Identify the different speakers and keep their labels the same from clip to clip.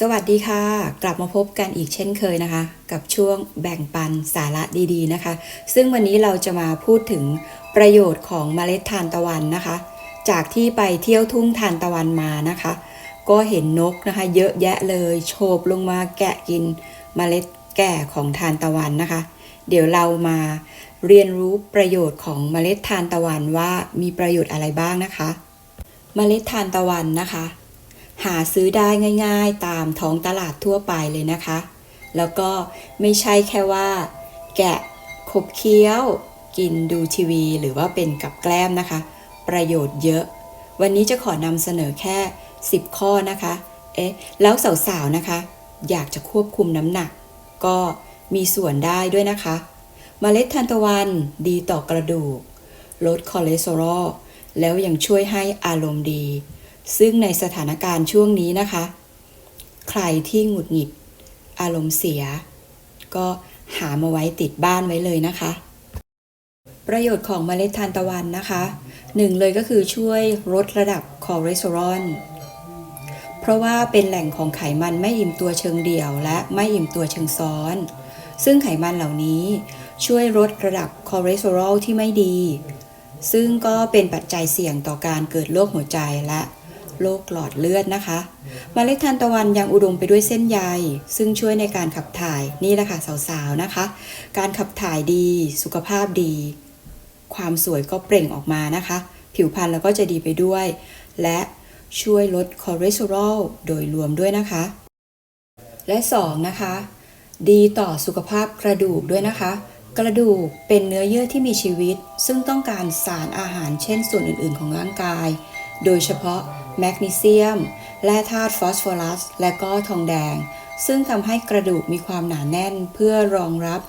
Speaker 1: สวัสดีค่ะ กลับมาพบกันอีกเช่นเคยนะคะ กับช่วงแบ่งปันสาระดีๆนะคะ ซึ่งวันนี้เราจะมาพูดถึงประโยชน์ของเมล็ดทานตะวันนะคะ จากที่ไปเที่ยวทุ่งทานตะวันมานะคะ ก็เห็นนกนะคะ เยอะแยะเลยโฉบลงมาแกะกินเมล็ดแก่ของทานตะวันนะคะ เดี๋ยวเรามาเรียนรู้ประโยชน์ของเมล็ดทานตะวันว่ามีประโยชน์อะไรบ้างนะคะ เมล็ดทานตะวันนะคะ หาซื้อได้ง่ายๆ ตามท้องตลาดทั่วไปเลยนะคะ แล้วก็ไม่ใช่แค่ว่า แกะขบเคี้ยว กินดูทีวี หรือว่าเป็นกับแกล้มนะคะ ประโยชน์เยอะ วันนี้จะขอนำเสนอแค่ 10 ข้อนะคะ เอ๊ะ แล้วสาวๆนะคะ อยากจะควบคุมน้ำหนัก ก็มีส่วนได้ด้วยนะคะเมล็ดทานตะวันดีต่อกระดูก ลดคอเลสเตอรอล แล้วยังช่วยให้อารมณ์ดี ซึ่งในสถานการณ์ช่วงนี้นะคะ ใครที่หงุดหงิด อารมณ์เสีย ก็หามาไว้ติดบ้านไว้เลยนะคะ ประโยชน์ของเมล็ดทานตะวันนะคะหนึ่งเลยก็คือช่วยลดระดับคอเลสเตอรอลเพราะว่าเป็นแหล่งของไขมันไม่อิ่มตัวเชิงเดี่ยว และไม่อิ่มตัวเชิงซ้อน ซึ่งไขมันเหล่านี้ช่วยลดระดับคอเลสเตอรอลที่ไม่ดี ซึ่งก็เป็นปัจจัยเสี่ยงต่อการเกิดโรคหัวใจและ โรคหลอดเลือดนะคะเมล็ดทานตะวันยังอุดมไปด้วยเส้นใย ซึ่งช่วยในการขับถ่ายนี่แหละค่ะสาวๆนะคะ การขับถ่ายดีสุขภาพดี ความสวยก็เปล่งออกมานะคะ ผิวพรรณเราก็จะดีไปด้วย และช่วยลดคอเลสเตอรอลโดยรวมด้วยนะคะ และ2นะคะดีต่อสุขภาพกระดูกด้วยนะคะ กระดูกเป็นเนื้อเยื่อที่มีชีวิต ซึ่งต้องการสารอาหารเช่นส่วนอื่น ๆ ของร่างกาย โดยเฉพาะแมกนีเซียมและธาตุฟอสฟอรัส และก็ทองแดง ซึ่งทำให้กระดูกมีความหนาแน่นเพื่อรองรับ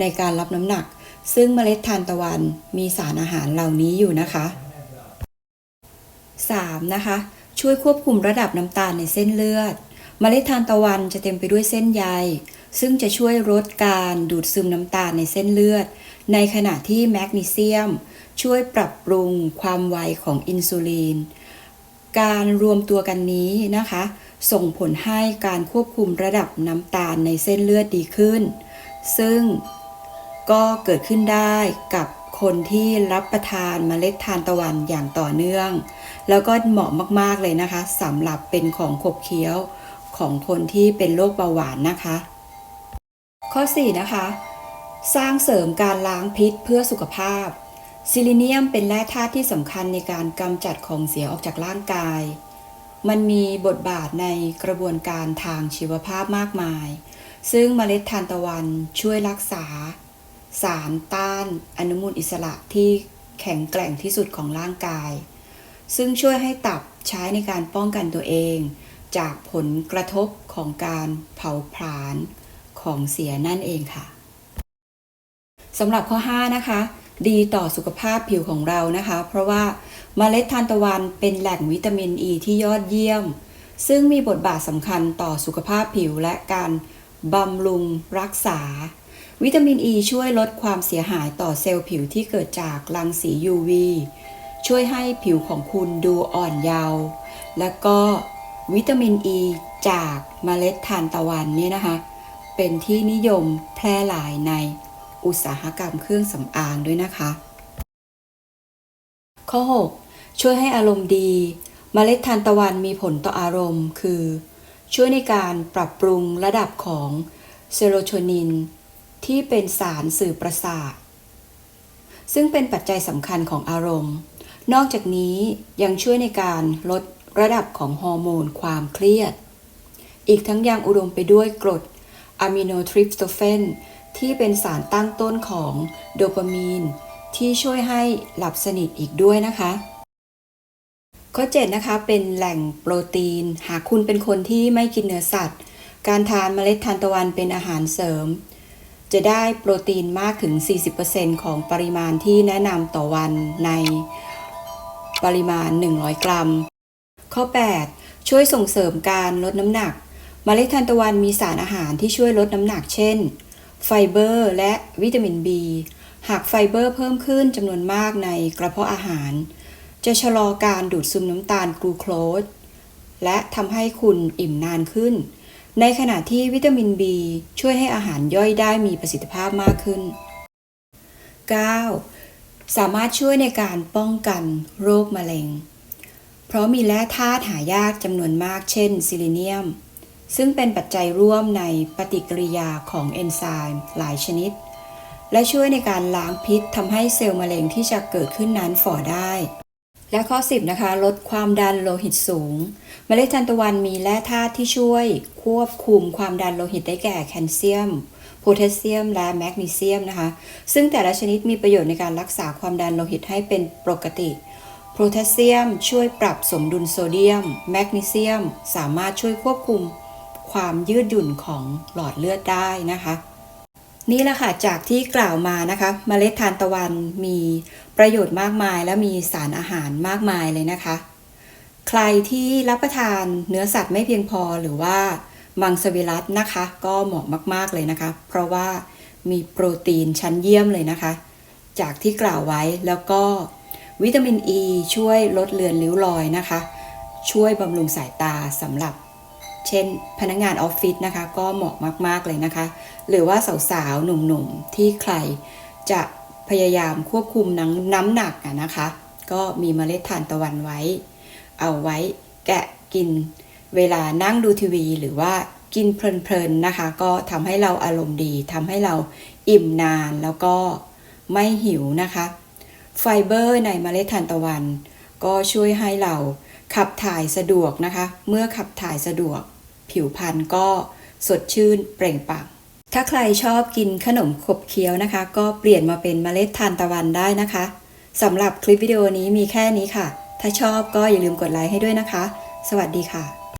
Speaker 1: ในการรับน้ำหนัก ซึ่งเมล็ดทานตะวันมีสารอาหารเหล่านี้อยู่นะคะ 3. นะคะ ช่วยควบคุมระดับน้ำตาลในเส้นเลือด เมล็ดทานตะวันจะเต็มไปด้วยเส้นใย ซึ่งจะช่วยลดการดูดซึมน้ำตาลในเส้นเลือด ในขณะที่แมกนีเซียม ช่วยปรับปรุงความไวของอินซูลิน การรวมตัวกันนี้นะคะ ส่งผลให้การควบคุมระดับน้ำตาลในเส้นเลือดดีขึ้น ซึ่งก็เกิดขึ้นได้กับคนที่รับประทานเมล็ดทานตะวันอย่างต่อเนื่อง แล้วก็เหมาะมากๆเลยนะคะสำหรับเป็นของขบเคี้ยวของคนที่เป็นโรคเบาหวานนะคะ ข้อ 4 นะคะ สร้างเสริมการล้างพิษเพื่อสุขภาพ ซิลิเนียมเป็นแร่ธาตุที่สำคัญในการกำจัดของเสียออกจากร่างกาย มันมีบทบาทในกระบวนการทางชีวภาพมากมาย ซึ่งเมล็ดทานตะวันช่วยรักษา สารต้านอนุมูลอิสระที่แข็งแกร่งที่สุดของร่างกาย ซึ่งช่วยให้ตับใช้ในการป้องกันตัวเอง จากผลกระทบของการเผาผลาญของเสียนั่นเองค่ะสำหรับข้อ 5 นะคะ ดีต่อสุขภาพผิวของเรานะคะ เพราะว่าเมล็ดทานตะวันเป็นแหล่งวิตามินอ e ีที่ยอดเยี่ยม ซึ่งมีบทบาทสำคัญต่อสุขภาพผิวและการบำรุงรักษา วิตามินอ e ีช่วยลดความเสียหายต่อเซลล์ผิวที่เกิดจากรังสี UV ช่วยให้ผิวของคุณดูอ่อนเยาว์และก็วิตามินอ e ีจากเมล็ดทานตะวันเนี่ยนะคะ เป็นที่นิยมแพร่หลายใน อุตสาหกรรมเครื่องสำอางด้วยนะคะ ข้อ 6 ช่วยให้อารมณ์ดีเมล็ดทานตะวันมีผลต่ออารมณ์ คือ ช่วยในการปรับปรุงระดับของเซโรโทนิน ที่เป็นสารสื่อประสาท ซึ่งเป็นปัจจัยสำคัญของอารมณ์ นอกจากนี้ยังช่วยในการลดระดับของฮอร์โมนความเครียด อีกทั้งยังอุดมไปด้วยกรดอะมิโนทริปโตเฟน ที่เป็นสารตั้งต้นของโดปามีน ที่ช่วยให้หลับสนิทอีกด้วยนะคะ ข้อ7นะคะเป็นแหล่งโปรตีน หากคุณเป็นคนที่ไม่กินเนื้อสัตว์ การทานเมล็ดทานตะวันเป็นอาหารเสริม จะได้โปรตีนมากถึง 40%ของปริมาณที่แนะนำต่อวันในปริมาณ 100 กรัม ข้อ 8 ช่วยส่งเสริมการลดน้ำหนักเมล็ดทานตะวันมีสารอาหารที่ช่วยลดน้ำหนักเช่น ไฟเบอร์ และวิตามิน B หากไฟเบอร์เพิ่มขึ้นจำนวนมากในกระเพาะอาหาร จะชะลอการดูดซึมน้ำตาลกลูโคสและทำให้คุณอิ่มนานขึ้น ในขณะที่วิตามิน B ช่วยให้อาหารย่อยได้มีประสิทธิภาพมากขึ้น 9. สามารถช่วยในการป้องกันโรคมะเร็ง เพราะมีแร่ธาตุหายากจำนวนมากเช่น ซิลิเนียม ซึ่งเป็นปัจจัยร่วมในปฏิกิริยาของเอนไซม์หลายชนิด และช่วยในการล้างพิษทำให้เซลล์มะเร็งที่จะเกิดขึ้นนั้นฝ่อได้ และข้อ 10 นะคะ ลดความดันโลหิตสูง เมล็ดทานตะวันมีแร่ธาตุที่ช่วย ควบคุมความดันโลหิตได้แก่แคลเซียมโพแทสเซียมและแมกนีเซียมนะคะ ซึ่งแต่ละชนิดมีประโยชน์ในการรักษาความดันโลหิตให้เป็นปกติ โพแทสเซียมช่วยปรับสมดุลโซเดียม แมกนีเซียม สามารถช่วยควบคุม ความยืดหยุ่นของหลอดเลือดได้นะคะ นี่แหละค่ะจากที่กล่าวมานะคะเมล็ดทานตะวันมีประโยชน์มากมาย และมีสารอาหารมากมายเลยนะคะ ใครที่รับประทานเนื้อสัตว์ไม่เพียงพอหรือว่ามังสวิรัตนะคะ ก็เหมาะมาก ๆเลยนะคะ เพราะว่ามีโปรตีนชั้นเยี่ยมเลยนะคะ จากที่กล่าวไว้แล้วก็วิตามินอ e ีช่วยลดเลือนริ้วรอยนะคะ ช่วยบำรุงสายตาสำหรับ เช่น พนักงานออฟฟิศนะคะ ก็เหมาะมาก ๆ เลยนะคะ หรือว่าสาวๆ หนุ่มๆ ที่ใครจะพยายามควบคุมน้ำน้ำหนักอะนะคะ ก็มีเมล็ดทานตะวันไว้ เอาไว้แกะกินเวลานั่งดูทีวี หรือว่ากินเพลินๆนะคะ ก็ทำให้เราอารมณ์ดีทำให้เราอิ่มนานแล้วก็ไม่หิวนะคะ ไฟเบอร์ในเมล็ดทานตะวัน ก็ช่วยให้เราขับถ่ายสะดวกนะคะ เมื่อขับถ่ายสะดวก ผิวพรรณก็สดชื่นเปล่งปลั่งถ้าใครชอบกินขนมขบเคี้ยวนะคะ ก็เปลี่ยนมาเป็นเมล็ดทานตะวันได้นะคะสำหรับคลิปวิดีโอนี้มีแค่นี้ค่ะ ถ้าชอบก็อย่าลืมกดไลค์ให้ด้วยนะคะ สวัสดีค่ะ